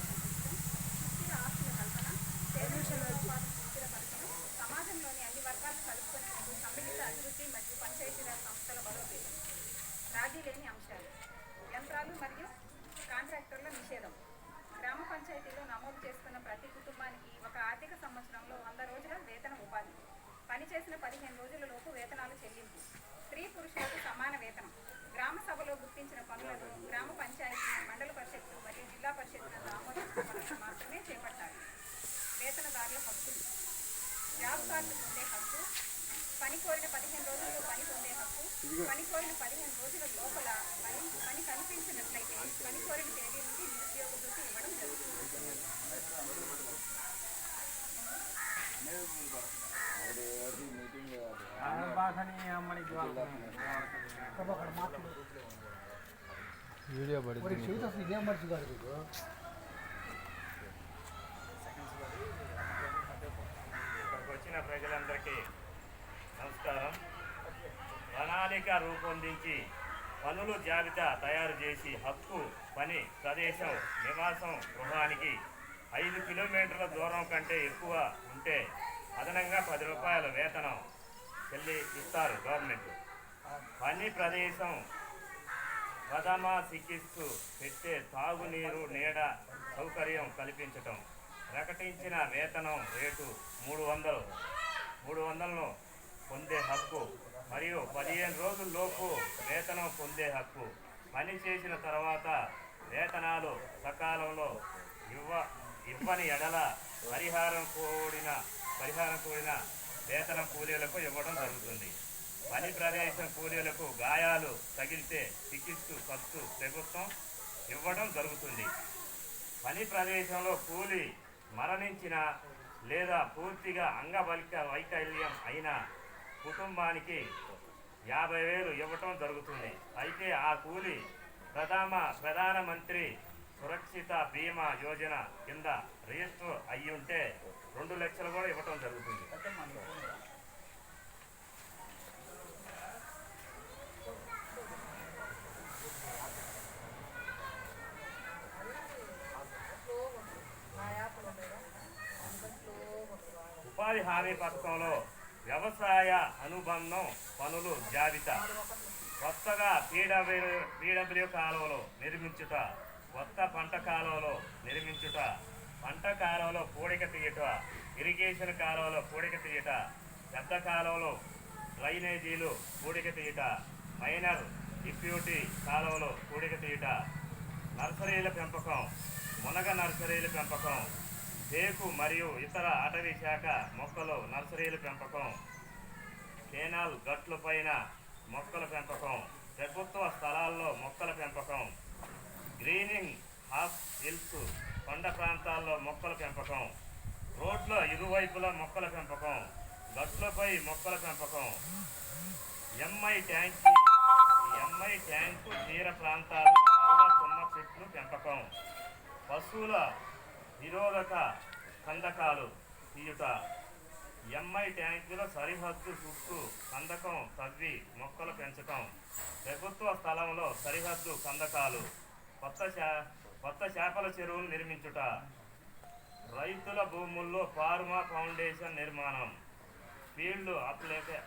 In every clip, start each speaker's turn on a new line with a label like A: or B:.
A: సుస్థిర ఆస్తుల కల్పన పేదరిక ఉపాధి స్థిరపరచడం సమాజంలోని అన్ని వర్గాలను కలుపుకునేందుకు సమ్మిళిత అభివృద్ధి మరియు పంచాయతీరాజ్ సంస్థల బలోపేతం రాజీ లేని అంశాలు యంత్రాలు మరియు కాంట్రాక్టర్ల నిషేధం గ్రామ పంచాయతీలో నమోదు చేసుకున్న ప్రతి కుటుంబానికి ఒక ఆర్థిక సంవత్సరంలో వంద రోజుల వేతనం పనిచేసిన పని చేసిన పదిహేను రోజుల లోపు వేతనాలు చెల్లింపు. స్త్రీ పురుషులకు సమాన వేతనం. గ్రామ సభలో గుర్తించిన పనులను గ్రామ పంచాయతీ మండల పరిషత్తు మరియు జిల్లా పరిషత్తులను ఆమోదించిన పనులను మాత్రమే చేపట్టాలి. వేతనదారుల హక్కులు జాబ్ కార్డు పొందే హక్కు. పని కోరిన పదిహేను రోజుల్లో పని పొందే హక్కు. పని కోరిన పదిహేను రోజుల లోపల పని పని కనిపించినట్లయితే పని కోరిన తేదీ నుండి నిరుద్యోగ వృత్తి ఇవ్వడం జరుగుతుంది.
B: వీడియో పడింది
C: ఇదేం మనిషి కాదు
D: వచ్చిన ప్రజలందరికీ నమస్కారం. ప్రణాళిక రూపొందించి పనులు జాబితా తయారు చేసి హక్కు పని ప్రదేశం నివాసం గృహానికి ఐదు కిలోమీటర్ల దూరం కంటే ఎక్కువ ఉంటే అదనంగా పది రూపాయల వేతనం చెల్లి ఇస్తారు గవర్నమెంట్. పని ప్రదేశం ప్రథమ చికిత్స పెట్టే తాగునీరు నీడ సౌకర్యం కల్పించటం. ప్రకటించిన వేతనం రేటు మూడు వందలు. మూడు వందలను పొందే హక్కు మరియు పదిహేను రోజుల్లోపు వేతనం పొందే హక్కు. పని చేసిన తర్వాత వేతనాలు సకాలంలో ఇవ్వ ఇవ్వని ఎడల పరిహారం కూడిన పరిహారం కూడిన వేతనం కూలీలకు ఇవ్వడం జరుగుతుంది. పని ప్రదేశం కూలీలకు గాయాలు తగిలితే చికిత్స ఖర్చు ప్రభుత్వం ఇవ్వడం జరుగుతుంది. పని ప్రదేశంలో కూలి మరణించిన లేదా పూర్తిగా అంగవైక వైకల్యం అయిన కుటుంబానికి యాభై వేలు ఇవ్వటం జరుగుతుంది. అయితే ఆ కూలి ప్రధాన ప్రధానమంత్రి సురక్షిత బీమా యోజన కింద రిజిస్టర్ అయ్యి ఉంటే రెండు లక్షలు కూడా ఇవ్వటం జరుగుతుంది. ఉపాధి హామీ పథకంలో వ్యవసాయ అనుబంధం పనులు జాబితా. కొత్తగా పీడబ్ల్యూ పీడబ్ల్యూ కాలువలు నిర్మించుట కొత్త పంట కాలంలో నిర్మించుట పంట కాలంలో పూడిక తీయట ఇరిగేషన్ కాలంలో పూడిక తీయట పెద్ద కాలంలో డ్రైనేజీలు పూడిక తీయట మైనర్ డిప్యూటీ కాలంలో పూడిక తీయట నర్సరీల పెంపకం మునగ నర్సరీల పెంపకం తేకు మరియు ఇతర అటవీ శాఖ మొక్కలు నర్సరీల పెంపకం కేనాల్ గట్ల పైన మొక్కల పెంపకం ప్రభుత్వ స్థలాల్లో మొక్కల పెంపకం గ్రీనింగ్ హాఫ్ హిల్స్ కొండ ప్రాంతాల్లో మొక్కల పెంపకం. రోడ్ల ఇరువైపులా మొక్కల పెంపకం. గట్లపై మొక్కల పెంపకం. ఎంఐ ట్యాంక్ ఎంఐ ట్యాంకు తీర ప్రాంతాలు నల్ల తుమ్మ చెట్లు పెంపకం. పశువుల నిరోధక కందకాలు తీయుట. ఎంఐ ట్యాంకుల సరిహద్దు చుట్టూ కందకం తవ్వి మొక్కలు పెంచటం. ప్రభుత్వ స్థలంలో సరిహద్దు కందకాలు. కొత్త చా కొత్త చేపల చెరువులు నిర్మించుట. రైతుల భూముల్లో ఫార్మా ఫౌండేషన్ నిర్మాణం. ఫీల్డ్ అప్లికే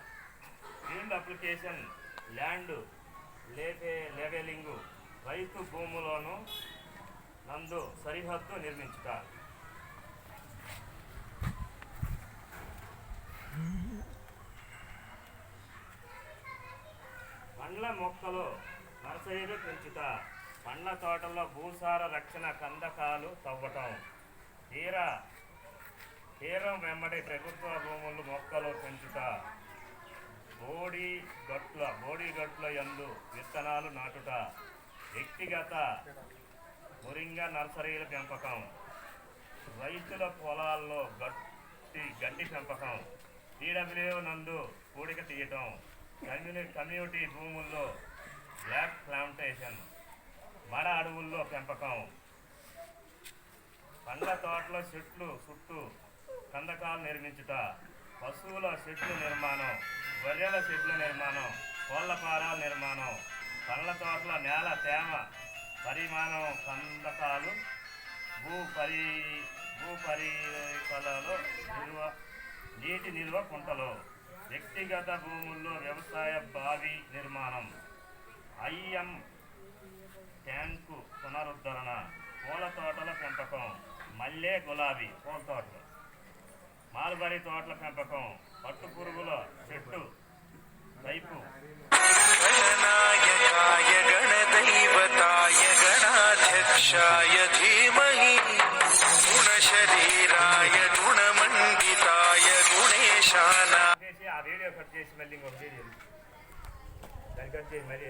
D: ఫీల్డ్ అప్లికేషన్ ల్యాండ్ లేపే లెవెలింగ్ రైతు భూములను నందు సరిహద్దు నిర్మించుట. పండ్ల మొక్కలు నర్సరీలు పెంచుట. పండ్ల తోటల్లో భూసార రక్షణ కందకాలు తవ్వటం. తీర తీరం వెంబడి ప్రభుత్వ భూములు మొక్కలు పెంచుట. బోడి గట్ల బోడి గట్ల యందు విత్తనాలు నాటుట. వ్యక్తిగత మురింగ నర్సరీల పెంపకం. రైతుల పొలాల్లో గట్టి గడ్డి పెంపకం. టీడబ్ల్యూ నందు కూడిక తీయటం. కమ్యూని కమ్యూనిటీ భూముల్లో బ్లాక్ ప్లాంటేషన్. మడ అడవుల్లో పెంపకం. పండ్ల తోటల చెట్లు చుట్టూ కందకాలు నిర్మించుట. పశువుల చెట్లు నిర్మాణం గొర్రెల చెట్ల నిర్మాణం కోళ్ళ ఫారాల నిర్మాణం పండ్ల తోటల నేల తేమ పరిమాణం కందకాలు భూ పరి భూ పరికలలో నిల్వ నీటి నిల్వ కుంటలు. వ్యక్తిగత భూముల్లో వ్యవసాయ బావి నిర్మాణం. ఐఎం ట్యాంకు పునరుద్ధరణ పూల తోటల పెంపకం మల్లె గులాబీ పూల తోటలు మాల్బరి తోటల పెంపకం పట్టు పురుగుల చెట్టు
E: వైపు దైవతాయ గణాధ్యక్షాయ ధీమహి గుణ శరీరాయ గుణమండితాయ
D: గుణేశాన ఆ వీడియో కట్ చేసి మళ్ళీ ఇంకొక వీడియో దానికి మళ్ళీ